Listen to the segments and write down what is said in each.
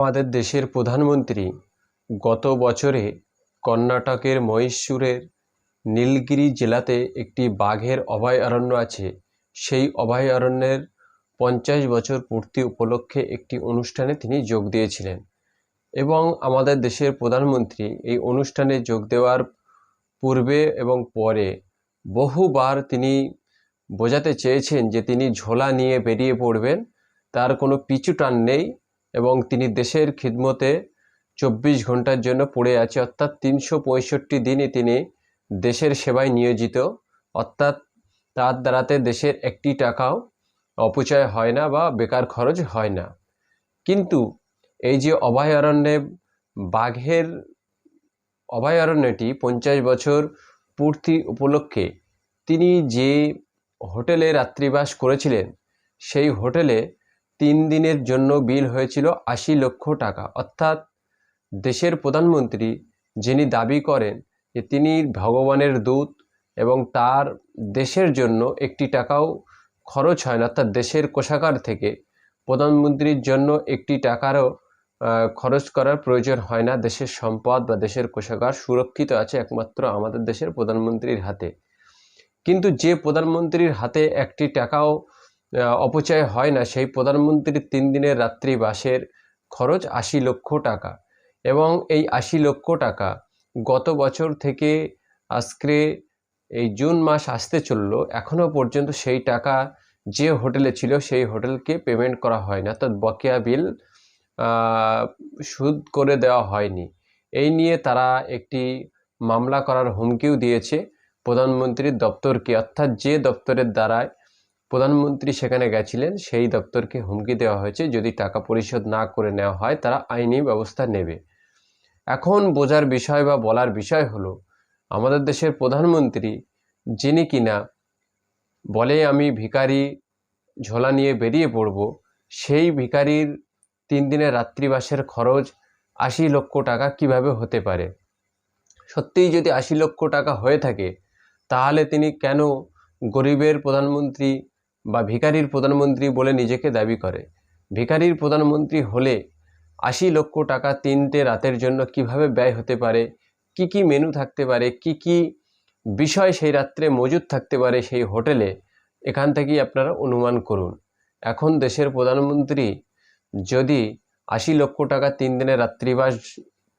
আমাদের দেশের প্রধানমন্ত্রী গত বছরে কর্ণাটকের মহীশূরের নীলগিরি জেলাতে একটি বাঘের অভয়ারণ্য আছে। সেই অভয়ারণ্যের পঞ্চাশ বছর পূর্তি উপলক্ষে একটি অনুষ্ঠানে তিনি যোগ দিয়েছিলেন এবং আমাদের দেশের প্রধানমন্ত্রী এই অনুষ্ঠানে যোগ দেওয়ার পূর্বে এবং পরে বহুবার তিনি বোঝাতে চেয়েছেন যে তিনি ঝোলা নিয়ে বেরিয়ে পড়বেন, তার কোনো পিছু টান নেই এবং তিনি দেশের খিদমতে চব্বিশ ঘণ্টার জন্য পড়ে আছে, অর্থাৎ তিনশো পঁয়ষট্টি দিনই তিনি দেশের সেবায় নিয়োজিত। অর্থাৎ তার দ্বারাতে দেশের একটি টাকাও অপচয় হয় না বা বেকার খরচ হয় না। কিন্তু এই যে অভয়ারণ্যে, বাঘের অভয়ারণ্যটি পঞ্চাশ বছর পূর্তি উপলক্ষে তিনি যে হোটেলে রাত্রিবাস করেছিলেন, সেই হোটেলে তিন দিনের জন্য বিল হয়েছিল আশি লক্ষ টাকা। অর্থাৎ দেশের প্রধানমন্ত্রী যিনি দাবি করেন যে তিনি ভগবানের দূত এবং তার দেশের জন্য একটি টাকাও খরচ হয় না, অর্থাৎ দেশের কোষাগার থেকে প্রধানমন্ত্রীর জন্য একটি টাকারও খরচ করার প্রয়োজন হয় না। দেশের সম্পদ বা দেশের কোষাগার সুরক্ষিত আছে একমাত্র আমাদের দেশের প্রধানমন্ত্রীর হাতে। কিন্তু যে প্রধানমন্ত্রীর হাতে একটি টাকাও অপচয় হয় না। সেই প্রধানমন্ত্রীর তিন দিনের রাত্রি বাসের খরচ আশি লক্ষ টাকা এবং এই আশি লক্ষ টাকা গত বছর থেকে আজকে এই জুন মাস আসতে চলল। এখনও পর্যন্ত সেই টাকা যে হোটেলে ছিল সেই হোটেলকে পেমেন্ট করা হয় না। অর্থাৎ বকেয়া বিল সুদ করে দেওয়া হয়নি। এই নিয়ে তারা একটি মামলা করার হুমকিও দিয়েছে প্রধানমন্ত্রীর দপ্তরকে। অর্থাৎ যে দপ্তরের দ্বারায় প্রধানমন্ত্রী সেখানে গেছিলেন, সেই দপ্তরকে হুমকি দেওয়া হয়েছে। যদি টাকা পরিশোধ না করে নেওয়া হয়, তারা আইনি ব্যবস্থা নেবে। এখন বোঝার বিষয় বা বলার বিষয় হলো, আমাদের দেশের প্রধানমন্ত্রী, যিনি কিনা বলে আমি ভিখারি ঝোলা নিয়ে বেরিয়ে পড়ব, সেই ভিখারির তিন দিনের রাত্রিবাসের খরচ আশি লক্ষ টাকা কীভাবে হতে পারে? সত্যিই যদি আশি লক্ষ টাকা হয়ে থাকে, তাহলে তিনি কেন গরিবের প্রধানমন্ত্রী বা ভিখারির প্রধানমন্ত্রী বলে নিজেকে দাবি করে। ভিখারির প্রধানমন্ত্রী হলে আশি লক্ষ টাকা তিনটে রাতের জন্য কীভাবে ব্যয় হতে পারে, কি কি মেনু থাকতে পারে, কি কি বিষয় সেই রাত্রে মজুদ থাকতে পারে সেই হোটেলে, এখান থেকেই আপনারা অনুমান করুন। এখন দেশের প্রধানমন্ত্রী যদি আশি লক্ষ টাকা তিন দিনের রাত্রিবাস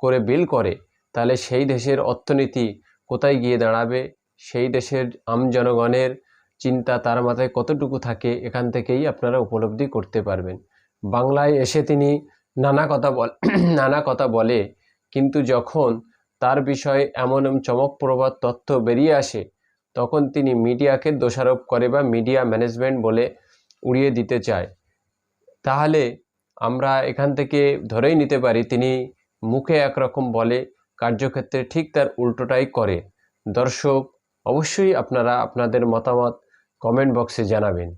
করে বিল করে, তাহলে সেই দেশের অর্থনীতি কোথায় গিয়ে দাঁড়াবে? সেই দেশের আম জনগণের চিন্তা তার মাথায় কতটুকু থাকে এখান থেকেই আপনারা উপলব্ধি করতে পারবেন। বাংলায় এসে তিনি নানা কথা বল, নানা কথা বলে, কিন্তু যখন তার বিষয়ে এমন চমকপ্রবাদ তথ্য বেরিয়ে আসে, তখন তিনি মিডিয়াকে দোষারোপ করে বা মিডিয়া ম্যানেজমেন্ট বলে উড়িয়ে দিতে চায়। তাহলে আমরা এখান থেকে ধরেই নিতে পারি, তিনি মুখে একরকম বলে কার্যক্ষেত্রে ঠিক তার উল্টোটাই করে। দর্শক, অবশ্যই আপনারা আপনাদের মতামত কমেন্ট বক্সে জানাবেন